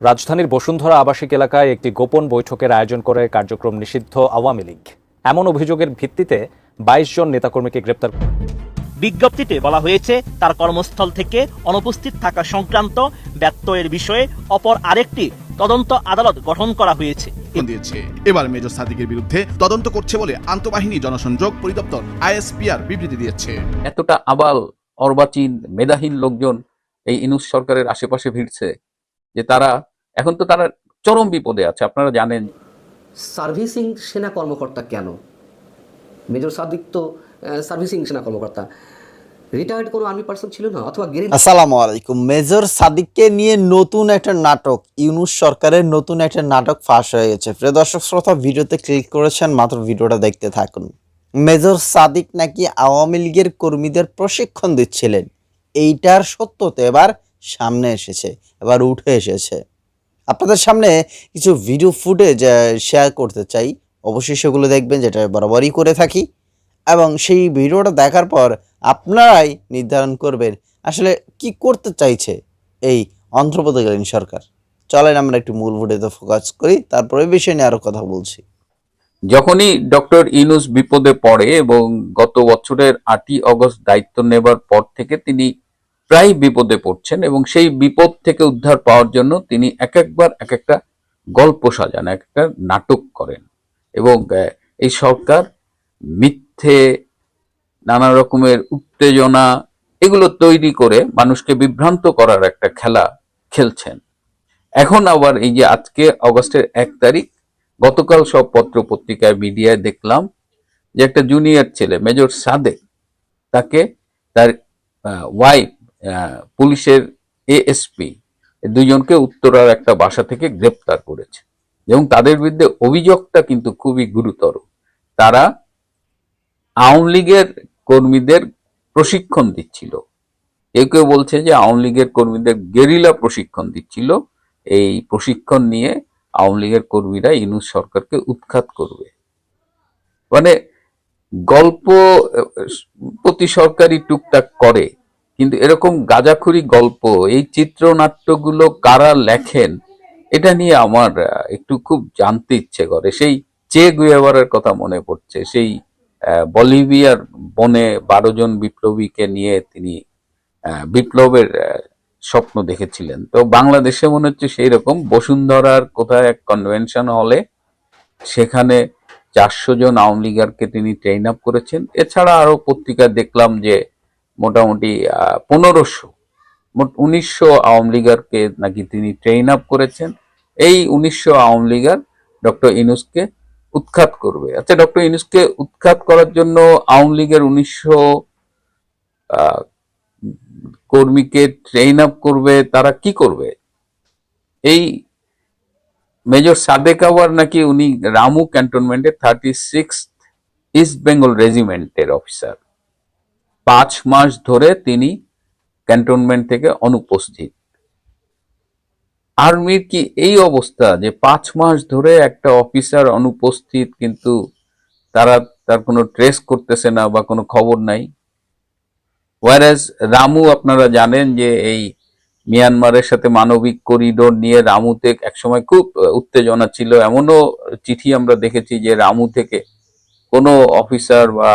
রাজধানীর বসুন্ধরা আবাসিক এলাকায় একটি গোপন বৈঠকের আয়োজন করে কার্যক্রম নিষিদ্ধ আওয়ামী লীগ। এমন অভিযোগের ভিত্তিতে বাইশ জন নেতাকর্মীকে গ্রেপ্তার বিজ্ঞপ্তিতে বলা হয়েছে তার কর্মস্থল থেকে অনুপস্থিত থাকা সংক্রান্ত ব্যত্যয়ের বিষয়ে অপর আরেকটি তদন্ত আদালত গঠন করা হয়েছে। দিয়েছে। এবার মেজর সাদিকের বিরুদ্ধে তদন্ত করছে বলে আন্তঃবাহিনী জনসংযোগ পরিদপ্তর আইএসপিআর বিবৃতি দিয়েছে। এতটা আবাল অর্বাচীন মেধাহীন লোকজন এই ইনুস সরকারের আশেপাশে ভিড়ছে। যে তারা এখন তো তারা চরম বিপদে আছে আপনারা জানেন। সার্ভিসিং সেনা কর্মকর্তা কেন? মেজর সাদিক তো সার্ভিসিং সেনা কর্মকর্তা। রিটায়ার্ড কোনো আর্মি পার্সন ছিল না অথবা আসসালামু আলাইকুম। মেজর সাদিককে নিয়ে নতুন একটা নাটক ইউনুস সরকারের নতুন একটা নাটক ফাঁস হয়ে গেছে। প্রিয় দর্শক শ্রোতা ভিডিওতে ক্লিক করেছেন মাত্র ভিডিওটা দেখতে থাকুন। মেজর সাদিক নাকি আওয়ামী লীগের কর্মীদের প্রশিক্ষণ দিচ্ছিলেন এইটার সত্যতে এবার সামনে এসেছে, এবার উঠে এসেছে। আপনাদের সামনে কিছু ভিডিও ফুটেজ শেয়ার করতে চাই। অবশ্যই সেগুলো দেখবেন, যেটা বরাবরই করে থাকি। এবং সেই ভিডিওটা দেখার পর আপনারাই নির্ধারণ করবেন, আসলে কি করতে চাইছে এই অন্ধ্রপ্রদেশকালীন সরকার। চলেন, আমরা একটু মূল ভিডিওতে ফোকাস করি, তারপরে বিষয় নিয়ে আরও কথা বলছি। যখনই ডক্টর ইনুস বিপদে পড়ে এবং গত বছরের আটই অগস্ট দায়িত্ব নেবার পর থেকে তিনি প্রায় বিপদে পড়ছেন এবং সেই বিপদ থেকে উদ্ধার পাওয়ার জন্য তিনি এক একবার এক একটা গল্প সাজান এক একটা নাটক করেন এবং এই সরকার মিথ্যে, নানা রকমের উত্তেজনা এগুলো তৈরি করে মানুষকে বিভ্রান্ত করার একটা খেলা খেলছেন। এখন আবার এই যে আজকে অগস্টের এক তারিখ, গতকাল সব পত্র পত্রিকায় মিডিয়ায় দেখলাম যে একটা জুনিয়র ছেলে, মেজর সাদেক, তাকে তার ওয়াইফ পুলিশের এএসপি দুজনকে উত্তরার একটা বাসা থেকে গ্রেপ্তার করেছে। এবং তাদের বিরুদ্ধে অভিযোগটা কিন্তু খুবই গুরুতর। তারা আওয়ামী লীগের কর্মীদের প্রশিক্ষণ দিচ্ছিল। কেউ কেউ বলছে যে আওয়ামী লীগের কর্মীদের গেরিলা প্রশিক্ষণ দিচ্ছিল। এই প্রশিক্ষণ নিয়ে আওয়ামী লীগের কর্মীরা ইনুস সরকারকে উৎখাত করবে। মানে গল্প প্রতি সরকারি টুকটাক করে। কিন্তু এরকম গাজাখুরি গল্প, এই চিত্রনাট্যগুলো কারা লেখেন, এটা নিয়ে আমার একটু খুব জানতে ইচ্ছে করে। সেই চে গুয়েভারের কথা মনে পড়ছে, সেই বলিভিয়ার বনে বারো জন বিপ্লবীকে নিয়ে তিনি বিপ্লবের স্বপ্ন দেখেছিলেন। তো বাংলাদেশে মনে হচ্ছে সেই রকম বসুন্ধরার কোথায় এক কনভেনশন হলে সেখানে চারশো জন আওয়ামী লীগারকে তিনি ট্রেন আপ করেছেন। এছাড়া আরও পত্রিকা দেখলাম যে মোটামুটি পনেরোশো। উনিশশো আওয়ামী লীগারকে নাকি তিনি ট্রেন আপ করেছেন। এই উনিশশো আওয়ামী লীগার ডক্টর ইনুসকে উৎখাত করবে। আচ্ছা ডক্টর ইনুসকে উৎখাত করার জন্য আওয়ামী লীগের উনিশশো কর্মীকে ট্রেন আপ করবে, তারা কি করবে? এই মেজর সাদেক আওয়ার নাকি উনি রামু ক্যান্টনমেন্টে থার্টি সিক্স ইস্ট বেঙ্গল রেজিমেন্টের অফিসার পাঁচ মাস ধরে তিনি ক্যান্টনমেন্ট থেকে অনুপস্থিত। আর্মির কি এই অবস্থা যে পাঁচ মাস ধরে একটা অফিসার অনুপস্থিত কিন্তু তারা তার কোনো ট্রেস করতেছে না বা কোনো খবর নাই? ওয়ারাজ রামু আপনারা জানেন যে এই মিয়ানমারের সাথে মানবিক করিডোর নিয়ে রামুতে একসময় খুব উত্তেজনা ছিল। এমনও চিঠি আমরা দেখেছি যে রামু থেকে কোনো অফিসার বা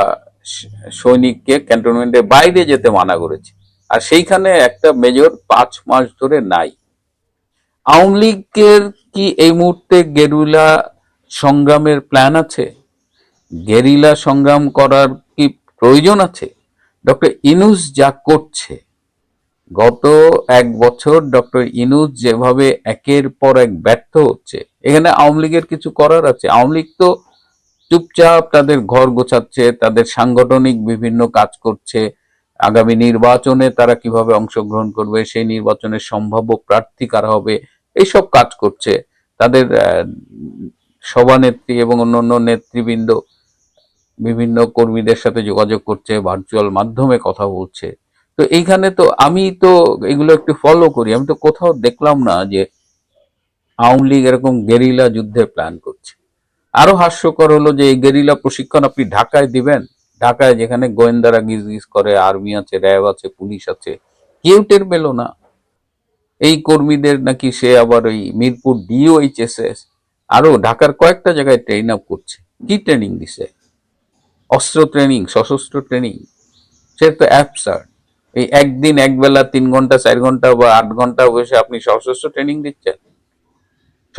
সৈনিককে ক্যান্টনমেন্টের বাইরে যেতে মানা করেছে। আর সেইখানে একটা মেজর পাঁচ মাস ধরে নাই। আওয়ামী লীগের কি এই মুহূর্তে গেরুলা সংগ্রামের প্ল্যান আছে? গেরিলা সংগ্রাম করার কি প্রয়োজন আছে? ডক্টর ইনুস যা করছে, গত এক বছর ডক্টর ইনুস যেভাবে একের পর এক ব্যর্থ হচ্ছে, এখানে আওয়ামী লীগের কিছু করার আছে। আওয়ামী লীগ তো চুপচাপ তাদের ঘর গোছাচ্ছে, তাদের সাংগঠনিক বিভিন্ন কাজ করছে। আগামী নির্বাচনে তারা কীভাবে অংশগ্রহণ করবে, সেই নির্বাচনের সম্ভাব্য প্রার্থী কারা হবে, এইসব কাজ করছে। তাদের সভানেত্রী এবং অন্যান্য নেতৃবৃন্দ বিভিন্ন কর্মীদের সাথে যোগাযোগ করছে ভার্চুয়াল মাধ্যমে কথা বলছে। তো এইখানে তো আমি তো এগুলো একটু ফলো করি। আমি তো কোথাও দেখলাম না যে আওয়ামী লীগ এরকম গেরিলা যুদ্ধের প্ল্যান করছে। আরও হাস্যকর হলো যে এই গেরিলা প্রশিক্ষণ আপনি ঢাকায় দিবেন। ঢাকায় যেখানে গোয়েন্দারা গিজ গিজ করে, আর্মি আছে, র্যাব আছে, পুলিশ আছে, কেউ টের পেল না। এই কর্মীদের নাকি সে আবার ওই মিরপুর ডিওএইচএসএস আরও ঢাকার কয়েকটা জায়গায় ট্রেন আপ করছে। কি ট্রেনিং দিছে? অস্ত্র ট্রেনিং সশস্ত্র ট্রেনিং সে তো অ্যাপসার এই একদিন একবেলা তিন ঘণ্টা, চার ঘণ্টা বা আট ঘণ্টা বসে আপনি সশস্ত্র ট্রেনিং দিচ্ছেন?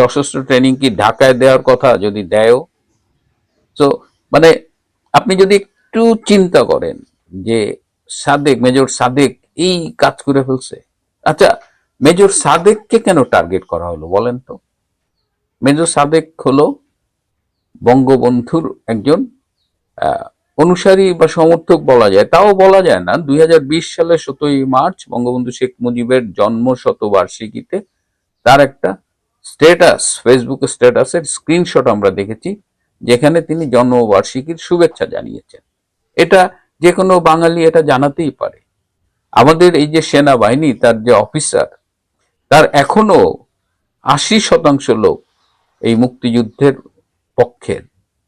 সশস্ত্র ট্রেনিং কি ঢাকায় দেওয়ার কথা যদি দেয়ও? তো মানে আপনি যদি একটু চিন্তা করেন যে সাদেক, মেজর সাদেক এই কাজ করে ফেলছে। আচ্ছা মেজর সাদেককে কেন টার্গেট করা হলো বলেন তো? মেজর সাদেক হলো বঙ্গবন্ধুর একজন অনুসারী বা সমর্থক বলা যায়। তাও বলা যায় না, দুই সালের সতেরোই মার্চ বঙ্গবন্ধু শেখ মুজিবের জন্ম শতবার্ষিকীতে তার একটা স্ট্যাটাস ফেসবুক স্ট্যাটাসের স্ক্রিনশট আমরা দেখেছি, যেখানে তিনি জন্মবার্ষিকীর শুভেচ্ছা জানিয়েছেন। এটা যে কোনো বাঙালি এটা জানাতেই পারে। আমাদের এই যে সেনাবাহিনী, তার যে অফিসার তার এখনও আশি শতাংশ লোক এই মুক্তিযুদ্ধের পক্ষের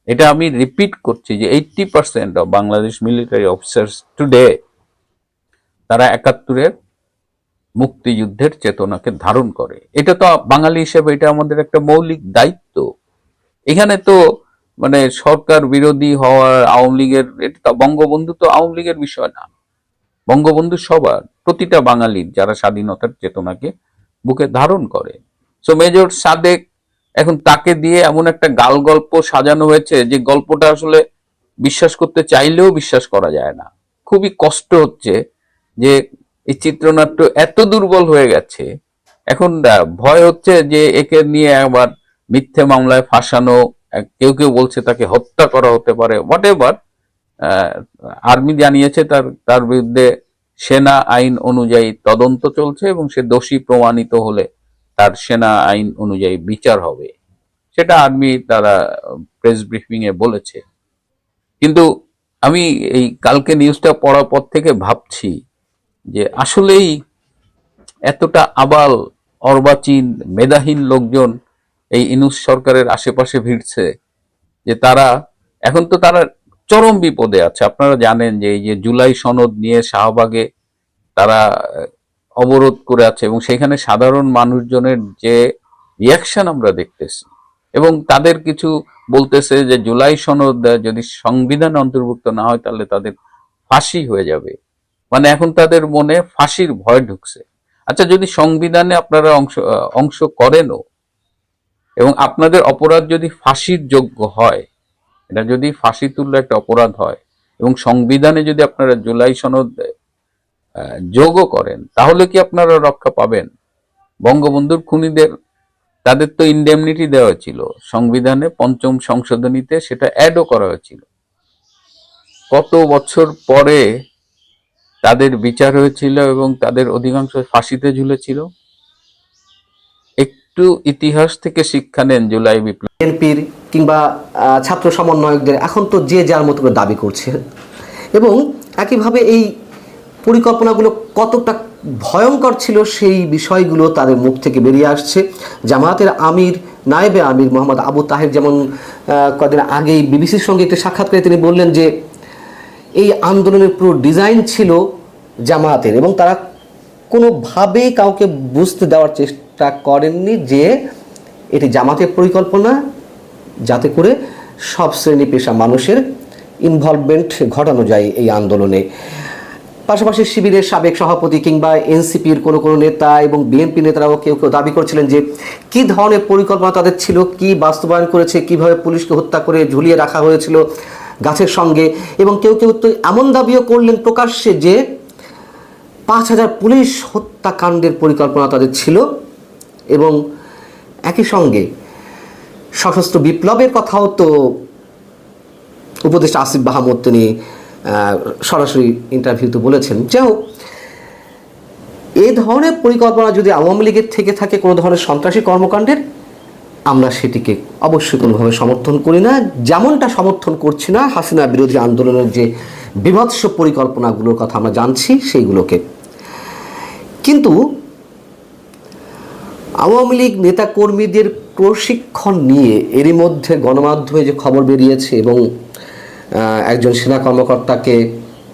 এটা আমি রিপিট করছি যে eighty percent of Bangladesh military officers today তারা একাত্তরের মুক্তিযুদ্ধের চেতনাকে ধারণ করে। এটা তো বাঙালি হিসেবে এটা আমাদের একটা মৌলিক দায়িত্ব। এখানে তো মানে সরকার বিরোধী হওয়ার আওয়ামী লীগের, এটা তো বঙ্গবন্ধু তো আওয়ামী লীগের বিষয় না। বঙ্গবন্ধু সবার প্রতিটা বাঙালির যারা স্বাধীনতার চেতনাকে বুকে ধারণ করে। সো মেজর সাদেক এখন তাকে দিয়ে এমন একটা গাল গল্প সাজানো হয়েছে যে গল্পটা আসলে বিশ্বাস করতে চাইলেও বিশ্বাস করা যায় না। খুবই কষ্ট হচ্ছে যে এই চিত্রনাট্য এত দুর্বল হয়ে গেছে। এখন ভয় হচ্ছে যে একে নিয়ে আবার মিথ্যে মামলায় ফাঁসানো কেউ কেউ বলছে তাকে হত্যা করা হতে পারে হোয়াট এভার আর্মি জানিয়েছে তার তার বিরুদ্ধে সেনা আইন অনুযায়ী তদন্ত চলছে এবং সে দোষী প্রমাণিত হলে তার সেনা আইন অনুযায়ী বিচার হবে। সেটা আর্মি তারা প্রেস ব্রিফিং এ বলেছে। কিন্তু আমি এই কালকে নিউজটা পড়ার পর থেকে ভাবছি যে আসলেই এতটা আবাল, অর্বাচীন, মেধাহীন লোকজন এই ইনুস সরকারের আশেপাশে ভিড়ছে যে তারা, এখন তো তারা চরম বিপদে আছে। আপনারা জানেন যে এই যে জুলাই সনদ নিয়ে শাহবাগে তারা অবরোধ করে আছে এবং সেখানে সাধারণ মানুষজনের যে রিয়াকশন আমরা দেখতেছি এবং তাদের কিছু বলতেছে যে জুলাই সনদ যদি সংবিধান অন্তর্ভুক্ত না হয় তাহলে তাদের ফাঁসি হয়ে যাবে। মানে এখন তাদের মনে ফাঁসির ভয় ঢুকছে। আচ্ছা যদি সংবিধানে আপনারা অংশ অংশ করেনও, এবং আপনাদের অপরাধ যদি ফাঁসির যোগ্য হয়, এটা যদি ফাঁসি তুল্য একটা অপরাধ হয়, এবং সংবিধানে যদি আপনারা জুলাই সনদ যোগও করেন, তাহলে কি আপনারা রক্ষা পাবেন? বঙ্গবন্ধুর খুনিদের, তাদের তো ইন্ডেমনিটি দেওয়া হয়েছিল সংবিধানে পঞ্চম সংশোধনীতে সেটা অ্যাডও করা হয়েছিল। কত বছর পরে তাদের বিচার হয়েছিল এবং তাদের অধিকাংশ ফাঁসিতে ঝুলেছিল। একটু ইতিহাস থেকে শিক্ষা নেন জুলাই বিপ্লব। বিএনপির কিংবা ছাত্র সমন্বয়কদের এখন তো যে যার মতো করে দাবি করছে। এবং একইভাবে এই পরিকল্পনাগুলো কতটা ভয়ঙ্কর ছিল সেই বিষয়গুলো তাদের মুখ থেকে বেরিয়ে আসছে। জামায়াতের আমির, নায়েবে আমির মোহাম্মদ আবু তাহের যেমন কদিন আগেই বিবিসির সঙ্গে একটি সাক্ষাৎকারে তিনি বললেন যে এই আন্দোলনের পুরো ডিজাইন ছিল জামায়াতের এবং তারা কোনোভাবেই কাউকে বুঝতে দেওয়ার চেষ্টা করেননি যে এটি জামাতের পরিকল্পনা, যাতে করে সব শ্রেণি পেশা মানুষের ইনভলভমেন্ট ঘটানো যায় এই আন্দোলনে। পাশাপাশি শিবিরের সাবেক সভাপতি কিংবা এনসিপির কোনো কোনো নেতা এবং বিএনপি নেতারাও কেউ কেউ দাবি করছিলেন যে কি ধরনের পরিকল্পনা তাদের ছিল, কি বাস্তবায়ন করেছে, কীভাবে পুলিশকে হত্যা করে ঝুলিয়ে রাখা হয়েছিল গাছের সঙ্গে এবং কেউ কেউ তো এমন দাবিও করলেন প্রকাশ্যে যে পাঁচ হাজার পুলিশ হত্যাকাণ্ডের পরিকল্পনা তাদের ছিল এবং একই সঙ্গে সশস্ত্র বিপ্লবের কথাও তো উপদেষ্টা আসিফ মাহমুদ তিনি সরাসরি ইন্টারভিউতে বলেছেন। যাই হোক এই ধরনের পরিকল্পনা যদি আওয়ামী লীগের থেকে থাকে কোনো ধরনের সন্ত্রাসী কর্মকাণ্ডের আমরা সেটিকে অবশ্যই কোনোভাবে সমর্থন করি না। যেমনটা সমর্থন করছি না, হাসিনা বিরোধী আন্দোলনের যে বিভৎস পরিকল্পনাগুলোর কথা আমরা জানছি, সেইগুলোকে। কিন্তু আওয়ামী লীগ নেতাকর্মীদের প্রশিক্ষণ নিয়ে এরই মধ্যে গণমাধ্যমে যে খবর বেরিয়েছে এবং একজন সেনা কর্মকর্তাকে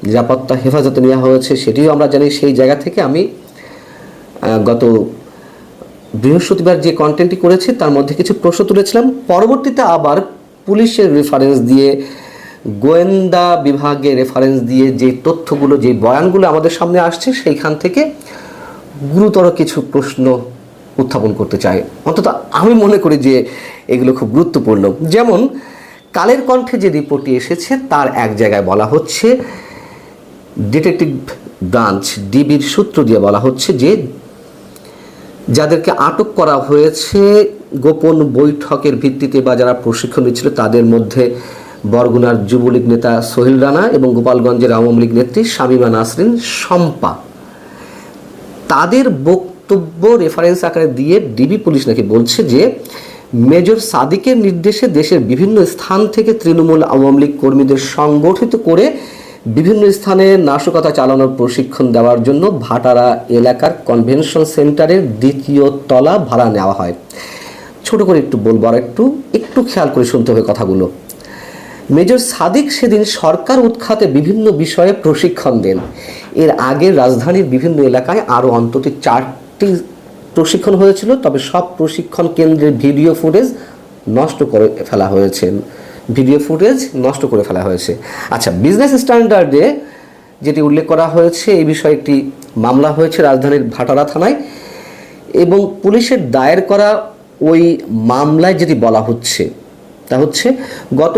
নিরাপত্তা হেফাজতে নেওয়া হয়েছে, সেটিও আমরা জানি। সেই জায়গা থেকে আমি গত বৃহস্পতিবার যে কন্টেন্টটি করেছে, তার মধ্যে কিছু প্রশ্ন তুলেছিলাম। পরবর্তীতে আবার পুলিশের রেফারেন্স দিয়ে, গোয়েন্দা বিভাগে রেফারেন্স দিয়ে যে তথ্যগুলো, যে বয়ানগুলো আমাদের সামনে আসছে, সেইখান থেকে গুরুতর কিছু প্রশ্ন উত্থাপন করতে চাই। অন্তত আমি মনে করি যে এগুলো খুব গুরুত্বপূর্ণ। যেমন, কালের কণ্ঠে যে রিপোর্টটি এসেছে, তার এক জায়গায় বলা হচ্ছে ডিটেকটিভ ব্রাঞ্চ ডিবির সূত্র দিয়ে বলা হচ্ছে যে যাদেরকে আটক করা হয়েছে, গোপন বৈঠকের ভিত্তিতে বা যারা প্রশিক্ষণ নিচ্ছিল, তাদের মধ্যে বরগুনার যুবলীগ নেতা সোহেল রানা এবং গোপালগঞ্জের আওয়ামী লীগ নেত্রী শামীমা নাসরিন শম্পা। তাদের বক্তব্য রেফারেন্স আকারে দিয়ে ডিবি পুলিশ নাকি বলছে যে, মেজর সাদিকের নির্দেশে দেশের বিভিন্ন স্থান থেকে তৃণমূল আওয়ামী লীগ কর্মীদের সংগঠিত করে বিভিন্ন স্থানে নাশকতা চালানোর প্রশিক্ষণ দেওয়ার জন্য ভাটারা এলাকার কনভেনশন সেন্টারের দ্বিতীয় তলা ভাড়া নেওয়া হয়। ছোট করে একটু বলব আর একটু একটু খেয়াল করে শুনতে হবে কথাগুলো। মেজর সাদিক সেদিন সরকার উৎখাতে বিভিন্ন বিষয়ে প্রশিক্ষণ দেন। এর আগে রাজধানীর বিভিন্ন এলাকায় আরও অন্তত চারটি প্রশিক্ষণ হয়েছিল, তবে সব প্রশিক্ষণ কেন্দ্রের ভিডিও ফুটেজ নষ্ট করে ফেলা হয়েছে। ভিডিও ফুটেজ নষ্ট করে ফেলা হয়েছে। আচ্ছা বিজনেস স্ট্যান্ডার্ডে যেটি উল্লেখ করা হয়েছে, এই বিষয়ে একটি মামলা হয়েছে রাজধানীর ভাটারা থানায় এবং পুলিশের দায়ের করা ওই মামলায় যেটি বলা হচ্ছে, তা হচ্ছে গত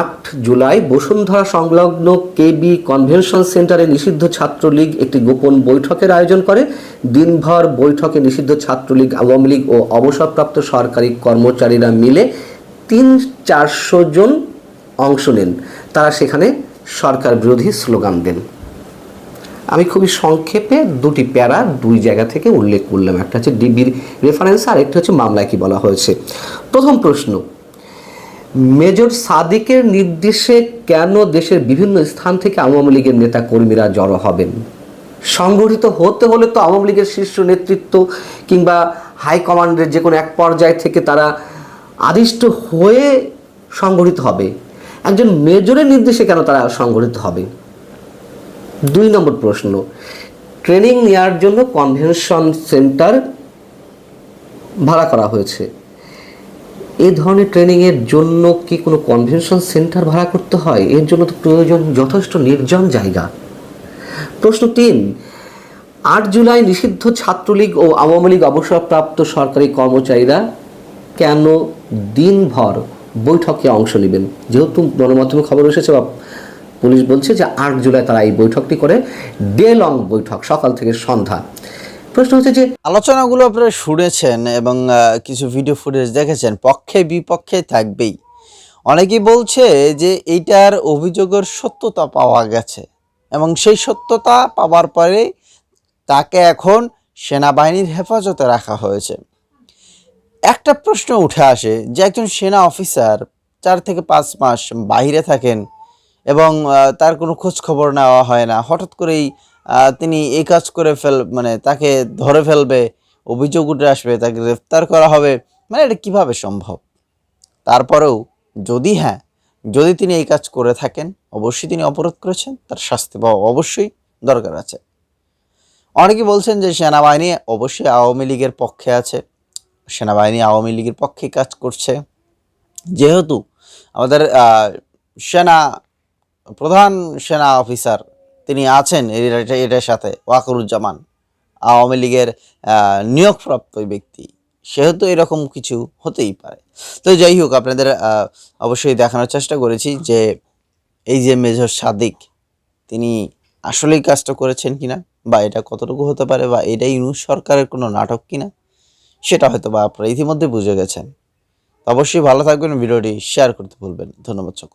আট জুলাই বসুন্ধরা সংলগ্ন কেবি কনভেনশন সেন্টারে নিষিদ্ধ ছাত্রলীগ একটি গোপন বৈঠকের আয়োজন করে। দিনভর বৈঠকে নিষিদ্ধ ছাত্রলীগ, আওয়ামী লীগ ও অবসরপ্রাপ্ত সরকারি কর্মচারীরা মিলে তিন চারশো জন অংশ নেন। তারা সেখানে সরকার বিরোধী স্লোগান দেন। আমি খুবই সংক্ষেপে দুটি প্যারা দুই জায়গা থেকে উল্লেখ করলাম। একটা হচ্ছে ডিবির রেফারেন্স আর একটা হচ্ছে মামলায় কি বলা হয়েছে। প্রথম প্রশ্ন, মেজর সাদিকের নির্দেশে কেন দেশের বিভিন্ন স্থান থেকে আওয়ামী লীগের নেতা কর্মীরা জড়ো হবেন? সংগঠিত হতে হলে তো আওয়ামী লীগের শীর্ষ নেতৃত্ব কিংবা হাইকমান্ডের যে কোনো এক পর্যায় থেকে তারা আদিষ্ট হয়ে সংগঠিত হবে। একজন মেজরের নির্দেশে কেন তারা সংগঠিত হবে? দুই নম্বর প্রশ্ন। ট্রেনিং নেওয়ার জন্য কনভেনশন সেন্টার ভাড়া করা হয়েছে। এই ধরনের ট্রেনিংয়ের জন্য কি কোনো কনভেনশন সেন্টার ভাড়া করতে হয়? এর জন্য তো প্রয়োজন যথেষ্ট নির্জন জায়গা। প্রশ্ন তিন, আট জুলাই নিষিদ্ধ ছাত্রলীগ ও আওয়ামী লীগ অবসরপ্রাপ্ত সরকারি কর্মচারীরা কেন দিনভর বৈঠকে অংশ নেবেন? যেহেতু গণমাধ্যমে খবর এসেছে বা পুলিশ বলছে যে আট জুলাই তারা এই বৈঠকটি করে। ডে লং বৈঠক, সকাল থেকে সন্ধ্যা। প্রশ্ন হচ্ছে যে আলোচনাগুলো আপনারা শুনেছেন এবং কিছু ভিডিও ফুটেজ দেখেছেন, পক্ষে বিপক্ষে থাকবেই। অনেকেই বলছে যে এইটার অভিযোগের সত্যতা পাওয়া গেছে এবং সেই সত্যতা পাওয়ার পরে তাকে এখন সেনাবাহিনীর হেফাজতে রাখা হয়েছে। একটা প্রশ্ন উঠে আসে যে একজন সেনা অফিসার চার থেকে পাঁচ মাস বাইরে থাকেন এবং তার কোনো খোঁজ খবর নেওয়া হয় না। হঠাৎ করেই তিনি এই কাজ করে ফেল মানে তাকে ধরে ফেলবে, অভিযোগ উঠে আসবে, তাকে গ্রেফতার করা হবে। মানে এটা কীভাবে সম্ভব? তারপরেও যদি হ্যাঁ যদি তিনি এই কাজ করে থাকেন, অবশ্যই তিনি অপরাধ করেছেন, তার শাস্তি পাওয়া অবশ্যই দরকার আছে। অনেকে বলছেন যে সেনাবাহিনী অবশ্যই আওয়ামী লীগের পক্ষে আছে। সেনাবাহিনী আওয়ামী লীগের পক্ষে কাজ করছে। যেহেতু আমাদের সেনা, প্রধান সেনা অফিসার তিনি আছেন এটা, এটার সাথে, ওয়াকরুজ্জামান, আওয়ামী লীগের নিয়োগপ্রাপ্ত ব্যক্তি, সেহেতু এরকম কিছু হতেই পারে। তো যাই হোক, আপনাদের অবশ্যই দেখানোর চেষ্টা করেছি যে এই যে মেজর সাদিক, তিনি আসলেই কাজটা করেছেন কিনা বা এটা কতটুকু হতে পারে বা এটা ইউনুস সরকারের কোনো নাটক কিনা সেটা হয়তো বা আপনারা ইতিমধ্যে বুঝে গেছেন। অবশ্যই ভালো থাকবেন, ভিডিওটি শেয়ার করতে ভুলবেন ধন্যবাদ সকল